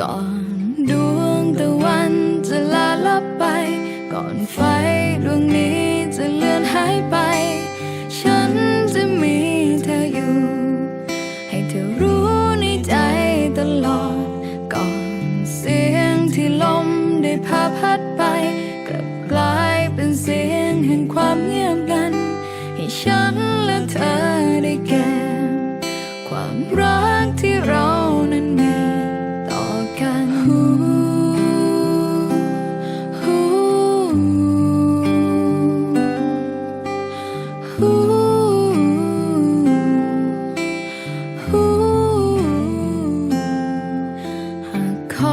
ก่อนดวงตะวันจะลาลับไป ก่อนไฟดวงนี้จะเลือนหายไป ฉันจะมีเธออยู่ ให้เธอรู้ในใจตลอด ก่อนเสียงที่ลมได้พาพัดไปกลับกลายเป็นเสียงแห่งความเงียบงัน ให้ฉันและเธอได้เก็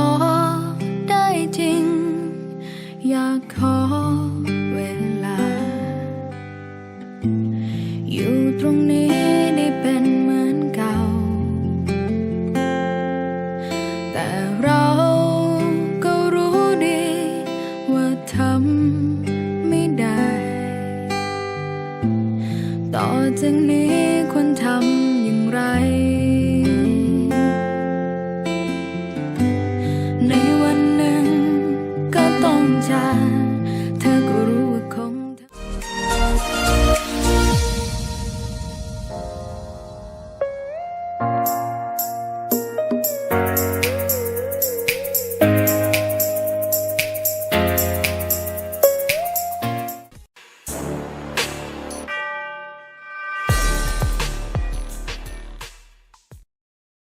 อได้จริงอยากขอเวลา อยู่ตรงนี้ ต่อจากนี้ควรทำอย่างไร